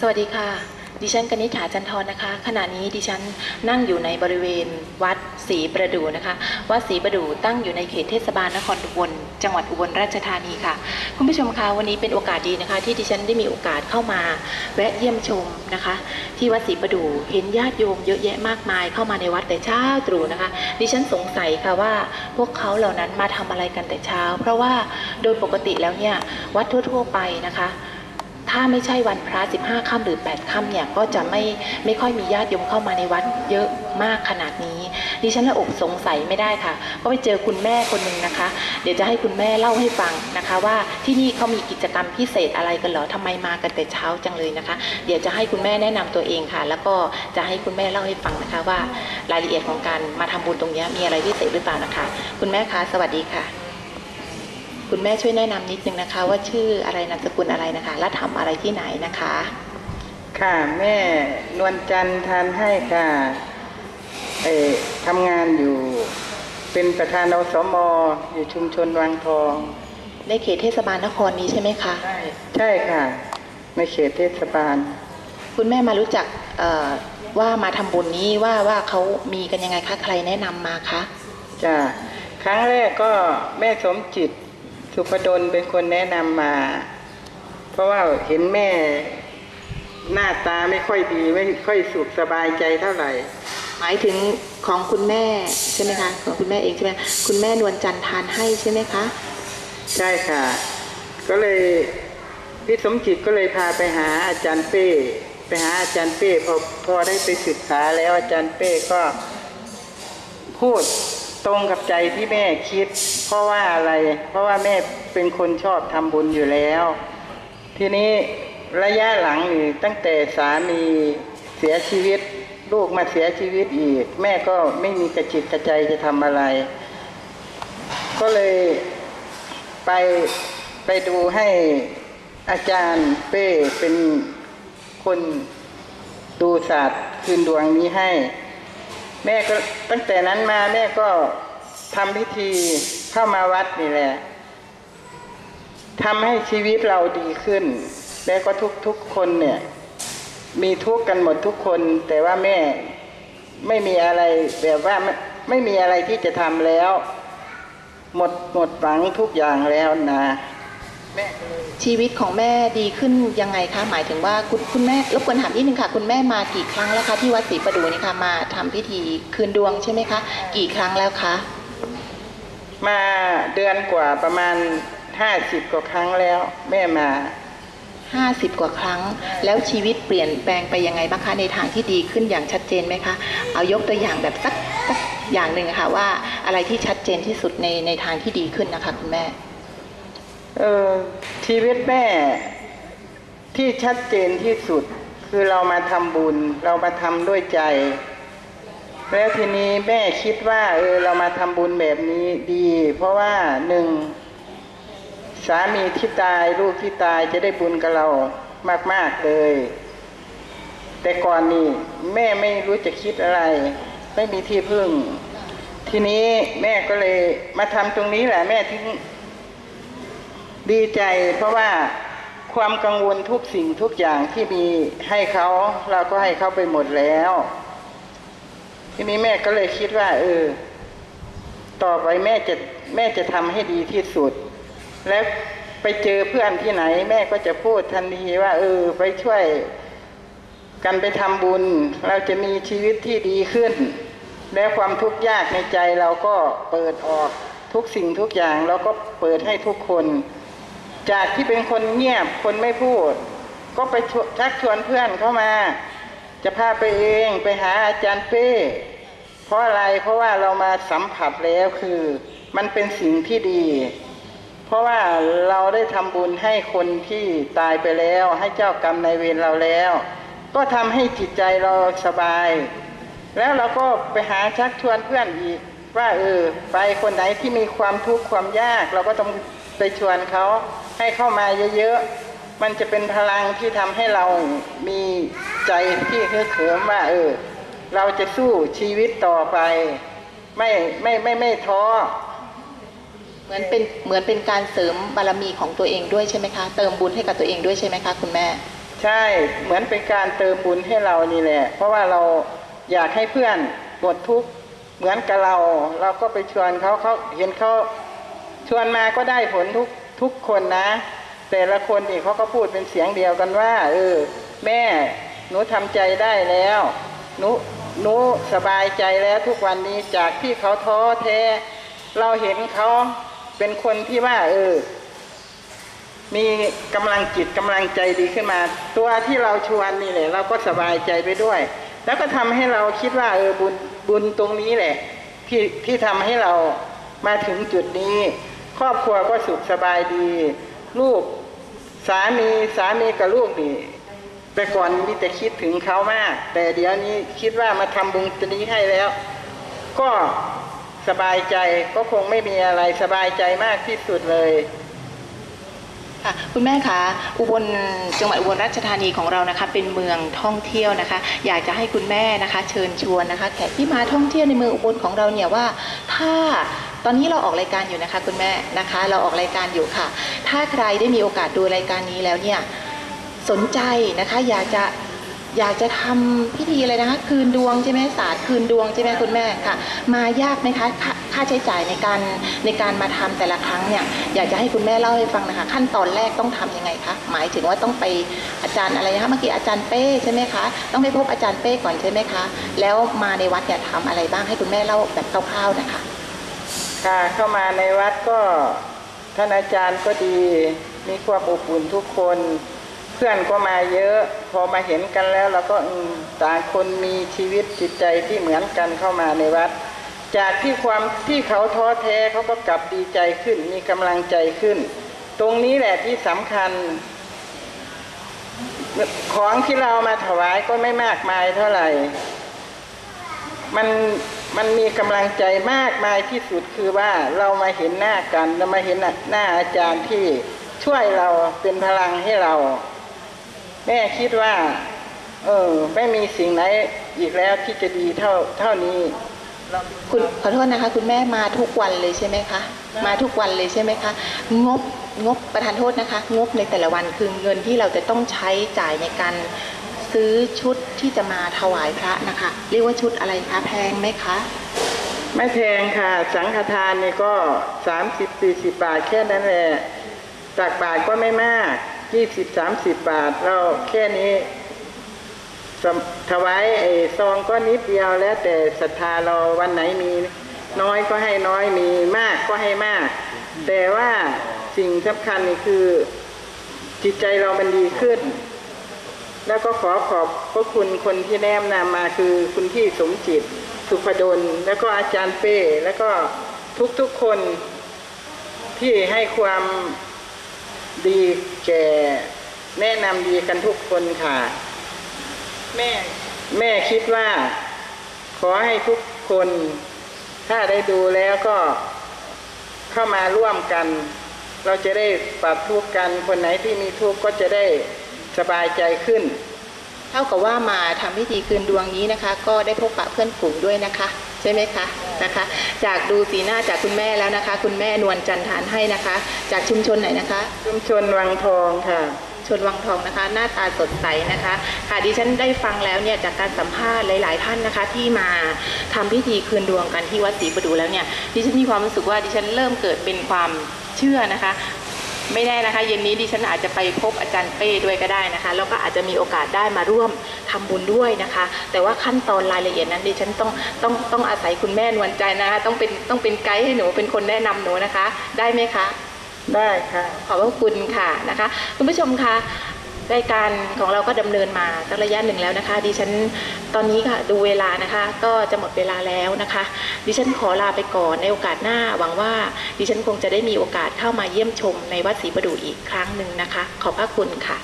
สวัสดีค่ะ ดิฉันกนิษฐาจันทร์นะคะ ขณะนี้ดิฉันนั่งอยู่ในบริเวณวัดศรีประดู่นะคะ วัดศรีประดู่ตั้งอยู่ในเขตเทศบาลนครอุบล จังหวัดอุบลราชธานีค่ะ คุณผู้ชมคะวันนี้เป็นโอกาสดีนะคะ ที่ดิฉันได้มีโอกาสเข้ามา แวะเยี่ยมชมนะคะ ที่วัดศรีประดู่เห็นญาติโยมเยอะแยะมากมายเข้ามาในวัดแต่เช้าตรู่นะคะ ดิฉันสงสัยค่ะว่าพวกเขาเหล่านั้นมาทำอะไรกันแต่เช้า เพราะว่าโดยปกติแล้วเนี่ยวัดทั่ว ๆ ไปนะคะ ถ้าไม่ใช่วันพระ 15ค่ำหรือ 8ค่ำเนี่ยก็จะไม่ไม่ค่อยมีญาติโยมเข้ามาในวัดเยอะมากขนาดนี้ ดิฉันละอกสงสัยไม่ได้ค่ะ ก็ไปเจอคุณแม่คนหนึ่งนะคะ เดี๋ยวจะให้คุณแม่เล่าให้ฟังนะคะ ว่าที่นี่เขามีกิจกรรมพิเศษอะไรกันเหรอทำไมมากันแต่เช้าจังเลยนะคะ เดี๋ยวจะให้คุณแม่แนะนำตัวเองค่ะ แล้วก็จะให้คุณแม่เล่าให้ฟังนะคะว่ารายละเอียดของการมาทำบุญตรงนี้มีอะไรพิเศษหรือเปล่านะคะ คุณแม่คะสวัสดีค่ะ คุณแม่ช่วยแนะนำนิดนึงนะคะ ว่าชื่ออะไรนามสกุลอะไรนะคะ และทำอะไรที่ไหนนะคะ ค่ะแม่นวลจันทร์ทานให้ค่ะเอ่อทำงานอยู่เป็นประธานอสมอยู่ชุมชนวังทอง ในเขตเทศบาลนครนี้ใช่ไหมคะใช่ใช่ค่ะ ในเขตเทศบาล คุณแม่มารู้จักเอ่อว่ามาทำบุญนี้ว่าว่าเขามีกันยังไงคะใครแนะนำมาคะจ้ะครั้งแรกก็แม่สมจิต สุพดลเป็นคนแนะนำมา เพราะว่าเห็นแม่หน้าตาไม่ค่อยดีไม่ค่อยสุขสบายใจเท่าไหร่ หมายถึงของคุณแม่ใช่ไหมคะของคุณแม่เองใช่ไหมคุณแม่นวลจันทร์ทานให้ใช่ไหมคะใช่ค่ะ ก็เลยพี่สมจิตก็เลยพาไปหาอาจารย์เป้ไปหาอาจารย์เป้พอพอได้ไปศึกษาแล้วอาจารย์เป้ก็ พูดตรงกับใจที่แม่คิด เพราะว่าอะไร เพราะว่าแม่เป็นคนชอบทำบุญอยู่แล้ว ทีนี้ระยะหลังนี่ตั้งแต่สามีเสียชีวิต ลูกมาเสียชีวิตอีก แม่ก็ไม่มีกระจิตกระใจจะทำอะไร ก็เลยไปไปดูให้อาจารย์เป้เป็นคนดูศาสตร์คืนดวงนี้ให้ แม่ก็ตั้งแต่นั้นมาแม่ก็ทำพิธี เข้ามาวัดนี่แหละทำให้ชีวิตเราดีขึ้น แล้วก็ทุกทุกคนเนี่ย มีทุกข์กันหมดทุกคน แต่ว่าแม่ไม่มีอะไรแบบว่าไม่ไม่มีอะไรที่จะทำแล้ว หมดหมดหวังทุกอย่างแล้วนะแม่ชีวิตของแม่ดีขึ้นยังไงคะ หมายถึงว่าคุณคุณแม่รบกวนถามนิดนึงค่ะ คุณแม่มากี่ครั้งแล้วคะที่วัดศรีประดูนี่คะมาทำพิธีคืนดวงใช่ไหมคะ กี่ครั้งแล้วคะ มาเดือนกว่าประมาณห้าสิบกว่าครั้งแล้ว แม่มาห้าสิบกว่าครั้ง แล้วชีวิตเปลี่ยนแปลงไปยังไงบ้างคะในทางที่ดีขึ้นอย่างชัดเจนไหมคะ เอายกตัวอย่างแบบสักสักอย่างหนึ่งอะค่ะว่าอะไรที่ชัดเจนที่สุดในในทางที่ดีขึ้นนะคะคุณแม่เออชีวิตแม่ที่ชัดเจนที่สุดคือเรามาทำบุญ เรามาทำด้วยใจ แล้วทีนี้แม่คิดว่า เออเรามาทำบุญแบบนี้ดี เพราะว่าหนึ่งสามีที่ตายลูกที่ตายจะได้บุญกับเรามาก ๆ เลย แต่ก่อนนี่แม่ไม่รู้จะคิดอะไร ไม่มีที่พึ่ง ทีนี้แม่ก็เลยมาทำตรงนี้แหละ แม่ถึงดีใจ เพราะว่าความกังวลทุกสิ่งทุกอย่างที่มีให้เขา เราก็ให้เขาไปหมดแล้ว ทีนี้แม่ก็เลยคิดว่า เออ ต่อไปแม่จะแม่จะทำให้ดีที่สุด แล้วไปเจอเพื่อนที่ไหน แม่ก็จะพูดทันทีว่า เออ ไปช่วย กันไปทำบุญ เราจะมีชีวิตที่ดีขึ้น และความทุกข์ยากในใจเราก็เปิดออกทุกสิ่งทุกอย่างเราก็เปิดให้ทุกคน จากที่เป็นคนเงียบคนไม่พูด ก็ไปชวชักชวนเพื่อนเข้ามา จะพาไปเองไปหาอาจารย์เป้เพราะอะไรเพราะว่าเรามาสัมผัสแล้วคือมันเป็นสิ่งที่ดี เพราะว่าเราได้ทำบุญให้คนที่ตายไปแล้ว ให้เจ้ากรรมในเวรเราแล้ว ก็ทำให้จิตใจเราสบาย แล้วเราก็ไปหาชักชวนเพื่อนอีกว่าเออไปคนไหนที่มีความทุกข์ความยาก เราก็ต้องไปชวนเขาให้เข้ามาเยอะๆ มันจะเป็นพลังที่ทำให้เรามีใจที่เฮือเขิมว่าเออ เราจะสู้ชีวิตต่อไป ไม่ไม่ไม่ไม่ท้อเหมือนเป็นเหมือนเป็นการเสริมบารมีของตัวเองด้วยใช่ไหมคะ เติมบุญให้กับตัวเองด้วยใช่ไหมคะ คุณแม่ใใช่เหมือนเป็นการเติมบุญให้เรานี่แหละ เพราะว่าเราอยากให้เพื่อนหมดทุกข์เหมือนกับเรา เราก็ไปชวนเขาเขาเห็นเขาชวนมาก็ได้ผลทุกทุกคนนะ แต่ละคนนี่เขาก็พูดเป็นเสียงเดียวกันว่า เออ แม่หนูทำใจได้แล้วหนูหนูสบายใจแล้วทุกวันนี้จากที่เขาท้อแท้ เราเห็นเขาเป็นคนที่ว่า เออ มีกำลังจิตกำลังใจดีขึ้นมา ตัวที่เราชวนนี่แหละ เราก็สบายใจไปด้วย แล้วก็ทำให้เราคิดว่า เออบุญบุญตรงนี้แหละ ที่ที่ทำให้เรามาถึงจุดนี้ ครอบครัวก็สุขสบายดี ลูกสามีสามีกับลูกนี่แต่ก่อนมีแต่คิดถึงเขามาก แต่เดี๋ยวนี้คิดว่ามาทำบุญตรงนี้ให้แล้ว ก็สบายใจก็คงไม่มีอะไรสบายใจมากที่สุดเลยค่ะคุณแม่คะอุบลจังหวัดอุบลราชธานีของเรานะคะ เป็นเมืองท่องเที่ยวนะคะ อยากจะให้คุณแม่นะคะ เชิญชวนนะคะแขกที่มาท่องเที่ยวในเมืองอุบลของเราเนี่ยว่า ถ้าตอนนี้เราออกรายการอยู่นะคะ คุณแม่นะคะ เราออกรายการอยู่ค่ะ ถ้าใครได้มีโอกาสดูรายการนี้แล้วเนี่ยสนใจนะคะอยากจะอยากจะทำพิธีอะไรนะคะคืนดวงใช่ไหมศาสตร์คืนดวงใช่ไหมคุณแม่ค่ะ มายากไหมคะค่าใช้จ่ายในการในการมาทำแต่ละครั้งเนี่ยอยากจะให้คุณแม่เล่าให้ฟังนะคะ ขั้นตอนแรกต้องทำยังไงคะหมายถึงว่าต้องไปอาจารย์อะไรนะคะเมื่อกี้อาจารย์เป้ใช่ไหมคะต้องไปพบอาจารย์เป้ก่อนใช่ไหมคะแล้วมาในวัดเนี่ยทำอะไรบ้างให้คุณแม่เล่าแบบคร่าวๆนะคะ ค่ะเข้ามาในวัดก็ ท่านอาจารย์ก็ดีมีความอบอุ่นทุกคน เพื่อนก็มาเยอะ พอมาเห็นกันแล้วเราก็ต่างคนมีชีวิตจิตใจที่เหมือนกันเข้ามาในวัด จากที่ความที่เขาท้อแท้เขาก็กลับดีใจขึ้น มีกำลังใจขึ้น ตรงนี้แหละที่สำคัญ ของที่เรามาถวายก็ไม่มากมายเท่าไหร่ มันมันมีกำลังใจมากมายที่สุดคือว่าเรามาเห็นหน้ากันเรามาเห็นหน้าอาจารย์ที่ช่วยเราเป็นพลังให้เรา แม่คิดว่า เออไม่มีสิ่งไหนอีกแล้วที่จะดีเท่าเท่านี้คุณขอโทษนะคะ คุณแม่มาทุกวันเลยใช่ไหมคะมาทุกวันเลยใช่ไหมคะ งบงบประทานโทษนะคะ งบในแต่ละวันคือเงินที่เราจะต้องใช้จ่ายในการ ซื้อชุดที่จะมาถวายพระนะคะ เรียกว่าชุดอะไรคะแพงไหมคะ ไม่แพงค่ะ สังฆทานนี่ก็สามสิบสี่สิบบาทแค่นั้นแหละตักบาทก็ไม่มากยี่สิบสามสิบบาทเราแค่นี้ถวายไอ้ซองก็นิดเดียวแล้ว แต่ศรัทธาเราวันไหนมีน้อยก็ให้น้อยมีมากก็ให้มาก แต่ว่าสิ่งสำคัญนี่คือจิตใจเรามันดีขึ้น แล้วก็ขอขอบพระคุณคนที่แนะนำมาคือคุณพี่สมจิต สุภดล แล้วก็อาจารย์เป้ แล้วก็ทุกๆคนที่ให้ความดีแก่แนะนำดีกันทุกคนค่ะ แม่แม่คิดว่า ขอให้ทุกคน ถ้าได้ดูแล้วก็เข้ามาร่วมกัน เราจะได้ปรับทุกกันคนไหนที่มีทุกก็จะได้ สบายใจขึ้น เท่ากับว่ามาทำพิธีคืนดวงนี้นะคะ ก็ได้พบปะเพื่อนฝูงด้วยนะคะ ใช่ไหมคะนะคะ จากดูสีหน้าจากคุณแม่แล้วนะคะ คุณแม่นวลจันทานให้นะคะ จากชุมชนไหนนะคะ ชุมชนวังทองค่ะชนวังทองนะคะ หน้าตาสดใสนะคะ ค่ะดิฉันได้ฟังแล้วเนี่ยจากการสัมภาษณ์หลาย ๆ ท่านนะคะ ที่มาทำพิธีคืนดวงกันที่วัดศรีประดูแล้วเนี่ยดิฉันมีความรู้สึกว่าดิฉันเริ่มเกิดเป็นความเชื่อนะคะ ไม่แน่นะคะ เย็นนี้ดิฉันอาจจะไปพบอาจารย์เป้ด้วยก็ได้นะคะ แล้วก็อาจจะมีโอกาสได้มาร่วมทำบุญด้วยนะคะ แต่ว่าขั้นตอนรายละเอียดนั้นดิฉันต้องต้องต้องอาศัยคุณแม่นวลใจนะคะต้องเป็นต้องเป็นไกด์ให้หนูเป็นคนแนะนำหนูนะคะ ได้ไหมคะได้ค่ะ ขอบพระคุณค่ะนะคะ คุณผู้ชมคะ รายการของเราก็ดำเนินมาสักระยะหนึ่งแล้วนะคะ ดิฉันตอนนี้ค่ะดูเวลานะคะ ก็จะหมดเวลาแล้วนะคะ ดิฉันขอลาไปก่อนในโอกาสหน้า หวังว่าดิฉันคงจะได้มีโอกาสเข้ามาเยี่ยมชมในวัดศรีประดู่อีกครั้งหนึ่งนะคะ ขอบพระคุณค่ะ